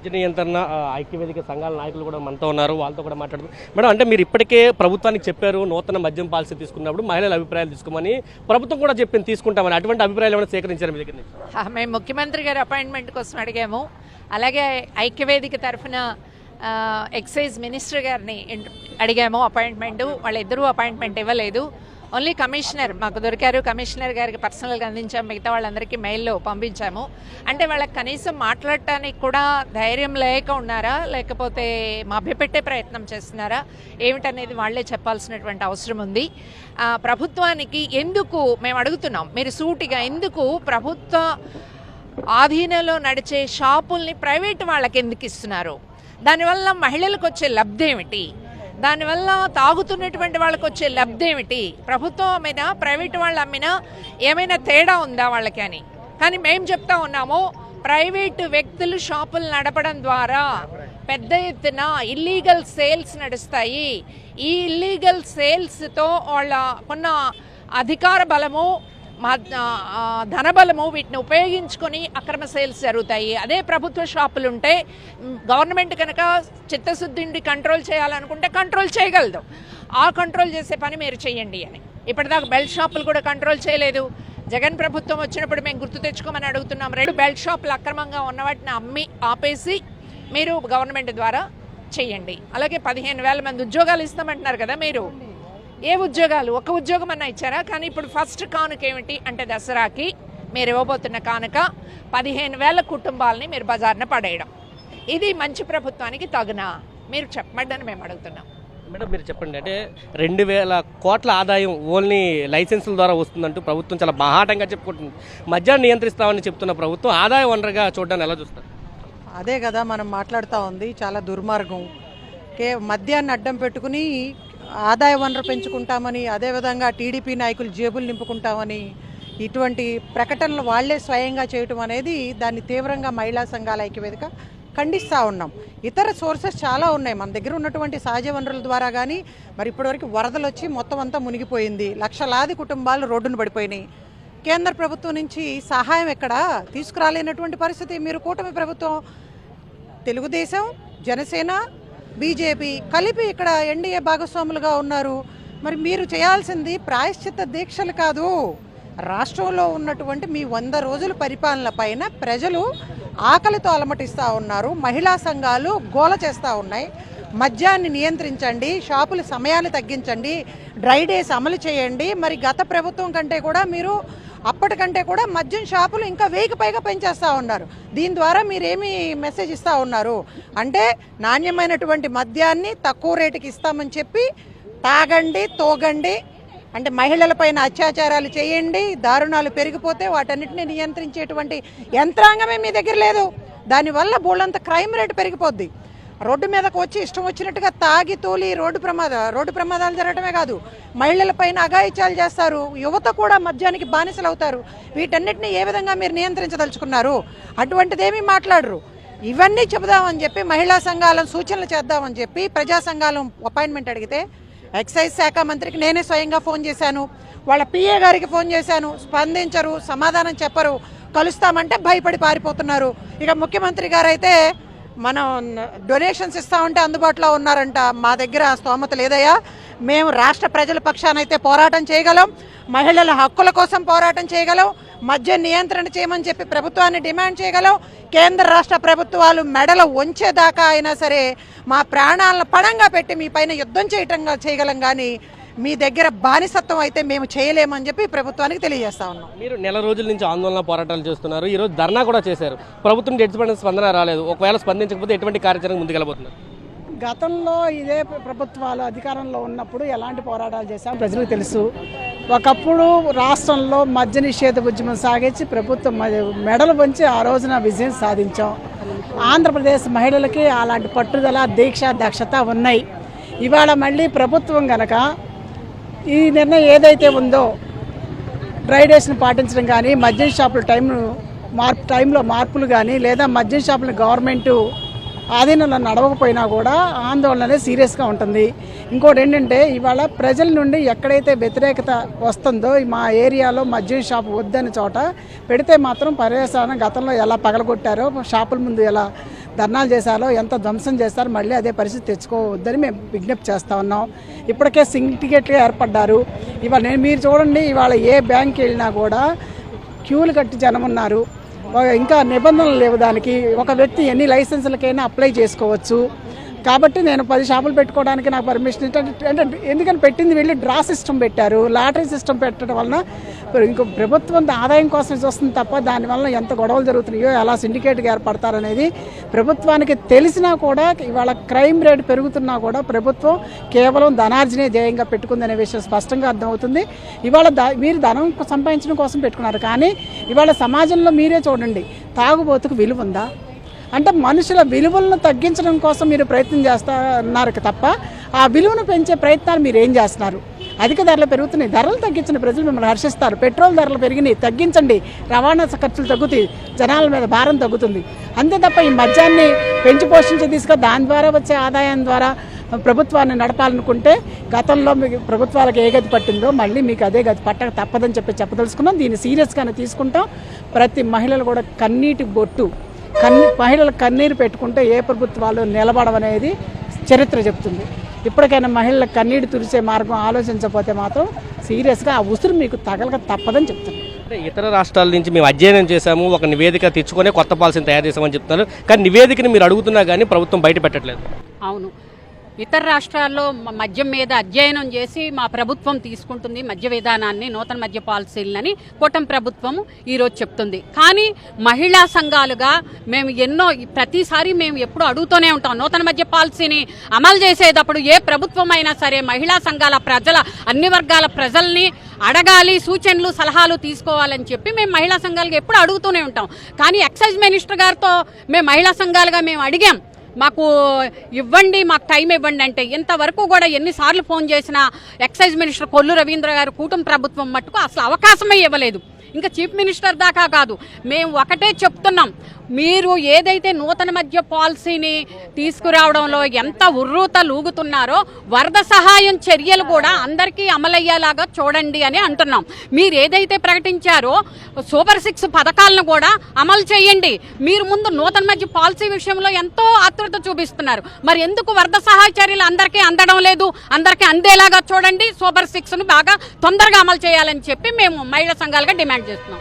మద్య నియంత్రణ ఐక్యవేదిక సంఘాల నాయకులు కూడా మనతో ఉన్నారు వాళ్ళతో కూడా మాట్లాడుతున్నారు మేడం అంటే మీరు ఇప్పటికే ప్రభుత్వానికి చెప్పారు నూతన మద్యం పాలసీ తీసుకున్నప్పుడు మహిళల అభిప్రాయాలు తీసుకోమని ప్రభుత్వం కూడా చెప్పింది తీసుకుంటామని అటువంటి అభిప్రాయాలు ఏమైనా సేకరించారు మీ దగ్గర నుంచి? మేము ముఖ్యమంత్రి గారి అపాయింట్మెంట్ కోసం అడిగాము. అలాగే ఐక్యవేదిక తరఫున ఎక్సైజ్ మినిస్టర్ గారిని అడిగాము అపాయింట్మెంట్. వాళ్ళిద్దరూ అపాయింట్మెంట్ ఇవ్వలేదు. ఓన్లీ కమిషనర్ మాకు దొరికారు కమిషనర్ గారికి పర్సనల్గా అందించాము మిగతా వాళ్ళందరికీ మెయిల్లో పంపించాము. అంటే వాళ్ళకి కనీసం మాట్లాడటానికి కూడా ధైర్యం లేక ఉన్నారా? లేకపోతే మభ్యపెట్టే ప్రయత్నం చేస్తున్నారా? ఏమిటనేది వాళ్ళే చెప్పాల్సినటువంటి అవసరం ఉంది. ప్రభుత్వానికి ఎందుకు మేము అడుగుతున్నాం? మీరు సూటిగా ఎందుకు ప్రభుత్వ ఆధీనంలో నడిచే షాపుల్ని ప్రైవేట్ వాళ్ళకి ఎందుకు ఇస్తున్నారు? దానివల్ల మహిళలకు వచ్చే లబ్ధి ఏమిటి? దానివల్ల తాగుతున్నటువంటి వాళ్ళకి వచ్చే లబ్ధి ఏమిటి ప్రభుత్వం అమ్మినా ప్రైవేట్ వాళ్ళు అమ్మినా ఏమైనా తేడా ఉందా వాళ్ళకి అని? కానీ మేము చెప్తా ఉన్నాము ప్రైవేటు వ్యక్తులు షాపులు నడపడం ద్వారా పెద్ద ఎత్తున ఇల్లీగల్ సేల్స్ నడుస్తాయి. ఈ ఇల్లీగల్ సేల్స్తో వాళ్ళ ఉన్న అధికార బలము మా ధనబలము వీటిని ఉపయోగించుకొని అక్రమ సేల్స్ జరుగుతాయి. అదే ప్రభుత్వ షాపులు ఉంటే గవర్నమెంట్ కనుక చిత్తశుద్ధిని కంట్రోల్ చేయాలనుకుంటే కంట్రోల్ చేయగలదు. ఆ కంట్రోల్ చేసే పని మీరు చేయండి అని. ఇప్పటిదాకా బెల్ట్ షాపులు కూడా కంట్రోల్ చేయలేదు. జగన్ ప్రభుత్వం వచ్చినప్పుడు మేము గుర్తు తెచ్చుకోమని అడుగుతున్నాం. రెండు బెల్ట్ షాపులు అక్రమంగా ఉన్న వాటిని అమ్మి ఆపేసి మీరు గవర్నమెంట్ ద్వారా చేయండి. అలాగే పదిహేను వేల మంది ఉద్యోగాలు ఇస్తామంటున్నారు కదా మీరు. ఏ ఉద్యోగాలు? ఒక ఉద్యోగం అన్నా ఇచ్చారా? కానీ ఇప్పుడు ఫస్ట్ కానుక ఏమిటి అంటే దసరాకి మీరు ఇవ్వబోతున్న కానుక పదిహేను వేల కుటుంబాలని మీరు బజార్న పడేయడం. ఇది మంచి ప్రభుత్వానికి తగునా? మీరు చెప్పమండి మేము అడుగుతున్నాం. మేడం మీరు చెప్పండి. అంటే రెండు వేల కోట్ల ఆదాయం ఓన్లీ లైసెన్సుల ద్వారా వస్తుందంటూ ప్రభుత్వం చాలా బాహాటంగా చెప్పుకుంటుంది. మద్యాన్ని నియంత్రిస్తామని చెప్తున్న ప్రభుత్వం ఆదాయ వనరుగా చూడడానికి ఎలా చూస్తారు? అదే కదా మనం మాట్లాడుతూ ఉంది. చాలా దుర్మార్గం. కే మద్యాన్ని అడ్డం పెట్టుకుని ఆదాయ వనరు పెంచుకుంటామని అదేవిధంగా టీడీపీ నాయకులు జేబులు నింపుకుంటామని ఇటువంటి ప్రకటనలు వాళ్ళే స్వయంగా చేయటం అనేది దాన్ని తీవ్రంగా మహిళా సంఘాల ఐక్యవేదిక ఖండిస్తూ ఉన్నాం. ఇతర సోర్సెస్ చాలా ఉన్నాయి. మన దగ్గర ఉన్నటువంటి సహజ వనరుల ద్వారా కానీ మరి ఇప్పటివరకు వరదలు వచ్చి మొత్తం అంతా మునిగిపోయింది. లక్షలాది కుటుంబాలు రోడ్డును పడిపోయినాయి. కేంద్ర ప్రభుత్వం నుంచి సహాయం ఎక్కడ? తీసుకురాలేనటువంటి పరిస్థితి. మీరు కూటమి ప్రభుత్వం తెలుగుదేశం జనసేన బీజేపీ కలిపి ఇక్కడ ఎన్డీఏ భాగస్వాములుగా ఉన్నారు. మరి మీరు చేయాల్సింది ప్రాయశ్చిత్త దీక్షలు కాదు. రాష్ట్రంలో ఉన్నటువంటి మీ వంద రోజుల పరిపాలన పైన ప్రజలు ఆకలితో అలమటిస్తూ ఉన్నారు. మహిళా సంఘాలు గోల చేస్తూ ఉన్నాయి. మద్యాన్ని నియంత్రించండి షాపుల సమయాన్ని తగ్గించండి డ్రై డేస్ అమలు చేయండి. మరి గత ప్రభుత్వం కంటే కూడా మీరు అప్పటికంటే కూడా మద్యం షాపులు ఇంకా వెయ్యికి పైగా పెంచేస్తూ ఉన్నారు. దీని ద్వారా మీరేమి మెసేజ్ ఇస్తూ ఉన్నారు? అంటే నాణ్యమైనటువంటి మద్యాన్ని తక్కువ రేటుకి ఇస్తామని చెప్పి తాగండి తోగండి అంటే మహిళలపైన అత్యాచారాలు చేయండి దారుణాలు పెరిగిపోతే వాటన్నిటిని నియంత్రించేటువంటి యంత్రాంగమే మీ దగ్గర లేదు. దానివల్ల బోళ్ళంత క్రైమ్ రేట్ పెరిగిపోద్ది. రోడ్డు మీదకు వచ్చి ఇష్టం వచ్చినట్టుగా తాగి తోలి రోడ్డు ప్రమాద రోడ్డు ప్రమాదాలు జరగటమే కాదు మహిళలపైన అఘాయిత్యాలు చేస్తారు యువత కూడా మద్యానికి బానిసలు అవుతారు వీటన్నిటిని ఏ విధంగా మీరు నియంత్రించదలుచుకున్నారు? అటువంటిదేమీ మాట్లాడరు. ఇవన్నీ చెబుదామని చెప్పి మహిళా సంఘాలను సూచనలు చేద్దామని చెప్పి ప్రజా సంఘాలం అపాయింట్మెంట్ అడిగితే ఎక్సైజ్ శాఖ మంత్రికి నేనే స్వయంగా ఫోన్ చేశాను. వాళ్ళ పిఏ గారికి ఫోన్ చేశాను. స్పందించరు సమాధానం చెప్పరు. కలుస్తామంటే భయపడి పారిపోతున్నారు. ఇక ముఖ్యమంత్రి గారైతే మనం డొనేషన్స్ ఇస్తా ఉంటే అందుబాటులో ఉన్నారంట. మా దగ్గర స్తోమత లేదయ్యా. మేము రాష్ట్ర ప్రజల పక్షానైతే పోరాటం చేయగలం. మహిళల హక్కుల కోసం పోరాటం చేయగలం. మద్య నియంత్రణ చేయమని చెప్పి ప్రభుత్వాన్ని డిమాండ్ చేయగలం. కేంద్ర రాష్ట్ర ప్రభుత్వాలు మెడలు వంచేదాకా అయినా సరే మా ప్రాణాలను పణంగా పెట్టి మీ పైన యుద్ధం చేయటంగా చేయగలం కానీ మీ దగ్గర బానిసత్వం అయితే మేము చేయలేమని చెప్పి ప్రభుత్వానికి తెలియజేస్తా ఉన్నాం. మీరు నెల రోజుల నుంచి ఆందోళన పోరాటాలు చేస్తున్నారు. ఈ రోజు ధర్నా కూడా చేశారు. ప్రభుత్వం ఎటువంటి స్పందన రాలేదు. ఒకవేళ స్పందించకపోతే ఎటువంటి కార్యాచరణ ముందుకెళ్ళబోతున్నారు? గతంలో ఇదే ప్రభుత్వాలు అధికారంలో ఉన్నప్పుడు ఎలాంటి పోరాటాలు చేశాం ప్రజలకు తెలుసు. ఒకప్పుడు రాష్ట్రంలో మద్య నిషేధ ఉద్యమం సాగించి ప్రభుత్వం మెడలు వంచి ఆ రోజున విజయం సాధించాం. ఆంధ్రప్రదేశ్ మహిళలకి అలాంటి పట్టుదల దీక్ష దక్షత ఉన్నాయి. ఇవాళ మళ్ళీ ప్రభుత్వం గనక ఈ నిర్ణయం ఏదైతే ఉందో డ్రై డేస్ని పాటించడం కానీ మద్యం షాపుల టైంను మార్పు టైంలో మార్పులు కానీ లేదా మద్యం షాపులు గవర్నమెంటు ఆధీనంలో నడవకపోయినా కూడా ఆందోళన అనేది సీరియస్గా ఉంటుంది. ఇంకోటి ఏంటంటే ఇవాళ ప్రజల నుండి ఎక్కడైతే వ్యతిరేకత వస్తుందో మా ఏరియాలో మద్యం షాప్ వద్దని చోట పెడితే మాత్రం పర్యవసానం గతంలో ఎలా పగలగొట్టారో షాపుల ముందు ఎలా ధర్నాలు చేశారో ఎంత ధ్వంసం చేస్తారో మళ్ళీ అదే పరిస్థితి తెచ్చుకోవద్దని మేము విజ్ఞప్తి చేస్తా ఉన్నాం. ఇప్పటికే సిండికేట్గా ఏర్పడ్డారు. ఇవాళ నేను మీరు చూడండి ఇవాళ ఏ బ్యాంక్ వెళ్ళినా కూడా క్యూలు కట్టి జనం ఉన్నారు. ఇంకా నిబంధనలు లేవు దానికి. ఒక వ్యక్తి ఎన్ని లైసెన్సులకైనా అప్లై చేసుకోవచ్చు. కాబట్టి నేను పది షాపులు పెట్టుకోవడానికి నాకు పర్మిషన్ అంటే ఎందుకని పెట్టింది వెళ్ళి? డ్రా సిస్టమ్ పెట్టారు. లాటరీ సిస్టమ్ పెట్టడం వలన ఇంకో ప్రభుత్వం ఆదాయం కోసం చూస్తుంది తప్ప దానివల్ల ఎంత గొడవలు జరుగుతున్నాయో ఎలా సిండికేట్గా ఏర్పడతారనేది ప్రభుత్వానికి తెలిసినా కూడా ఇవాళ క్రైమ్ రేట్ పెరుగుతున్నా కూడా ప్రభుత్వం కేవలం ధనార్జనే ధ్యేయంగా పెట్టుకుందనే విషయం స్పష్టంగా అర్థమవుతుంది. ఇవాళ ద- మీరు ధనం సంపాదించడం కోసం పెట్టుకున్నారు. కానీ ఇవాళ సమాజంలో మీరే చూడండి తాగుబోతుకు విలువ ఉందా? అంటే మనుషుల విలువలను తగ్గించడం కోసం మీరు ప్రయత్నం చేస్తున్నారు తప్ప ఆ విలువను పెంచే ప్రయత్నాలు మీరు ఏం చేస్తున్నారు? అధిక ధరలు పెరుగుతున్నాయి. ధరలు తగ్గించిన ప్రజలు మిమ్మల్ని హర్షిస్తారు. పెట్రోల్ ధరలు పెరిగినాయి. తగ్గించండి. రవాణా ఖర్చులు తగ్గుతాయి. జనాల మీద భారం తగ్గుతుంది. అంతే తప్ప ఈ మద్యాన్ని పెంచి పోషించి తీసుకు దాని ద్వారా వచ్చే ఆదాయం ద్వారా ప్రభుత్వాన్ని నడపాలనుకుంటే గతంలో మీకు ప్రభుత్వాలకు ఏ గది పట్టిందో మళ్ళీ మీకు అదే గది పట్టక తప్పదని చెప్పి చెప్పదలుచుకున్నాం. దీన్ని సీరియస్గానే తీసుకుంటాం. ప్రతి మహిళలు కూడా కన్నీటి బొట్టు కన్ని మహిళలు కన్నీరు పెట్టుకుంటే ఏ ప్రభుత్వాలు నిలబడవనేది చరిత్ర చెప్తుంది. ఇప్పటికైనా మహిళల కన్నీరు తుడిచే మార్గం ఆలోచించకపోతే మాత్రం సీరియస్గా ఆ ఉసురు మీకు తగలక తప్పదని చెప్తున్నాను అంటే ఇతర రాష్ట్రాల నుంచి మేము అధ్యయనం చేశాము ఒక నివేదిక తెచ్చుకొని కొత్త పాలసీని తయారు చేసామని చెప్తున్నారు. కానీ నివేదికని మీరు అడుగుతున్నా కానీ ప్రభుత్వం బయట పెట్టట్లేదు. అవును. ఇతర రాష్ట్రాల్లో మ- మద్యం మీద అధ్యయనం చేసి మా ప్రభుత్వం తీసుకుంటుంది మద్య విధానాన్ని నూతన మద్య పాలసీలని కూటమి ప్రభుత్వం ఈరోజు చెప్తుంది. కానీ మహిళా సంఘాలుగా మేము ఎన్నో ప్రతిసారి మేము ఎప్పుడు అడుగుతూనే ఉంటాం నూతన మద్య పాలసీని అమలు చేసేటప్పుడు ఏ ప్రభుత్వం అయినా సరే మహిళా సంఘాల ప్రజల అన్ని వర్గాల ప్రజల్ని అడగాలి సూచనలు సలహాలు తీసుకోవాలని చెప్పి మేము మహిళా సంఘాలుగా ఎప్పుడు అడుగుతూనే ఉంటాం. కానీ ఎక్సైజ్ మినిస్టర్ గారితో మేము మహిళా సంఘాలుగా మేము అడిగాం. మాకు ఇవ్వండి మాకు టైం ఇవ్వండి అంటే ఇంతవరకు కూడా ఎన్నిసార్లు ఫోన్ చేసినా ఎక్సైజ్ మినిస్టర్ కొల్లు రవీంద్ర గారు కూటమి ప్రభుత్వం మట్టుకు అసలు అవకాశమే ఇవ్వలేదు. ఇంకా చీఫ్ మినిస్టర్ దాకా కాదు. మేము ఒకటే చెప్తున్నాం. మీరు ఏదైతే నూతన మధ్య పాలసీని తీసుకురావడంలో ఎంత ఉర్రూత లూగుతున్నారో వరద సహాయం చర్యలు కూడా అందరికీ అమలయ్యేలాగా చూడండి అని అంటున్నాం. మీరు ఏదైతే ప్రకటించారో సూపర్ సిక్స్ పథకాలను కూడా అమలు చేయండి. మీరు ముందు నూతన మధ్య పాలసీ విషయంలో ఎంతో ఆతృత చూపిస్తున్నారు. మరి ఎందుకు వరద సహాయ చర్యలు అందరికీ అందడం లేదు? అందరికీ అందేలాగా చూడండి. సూపర్ సిక్స్ను బాగా తొందరగా అమలు చేయాలని చెప్పి మేము మహిళా సంఘాలుగా డిమాండ్ చేస్తున్నాం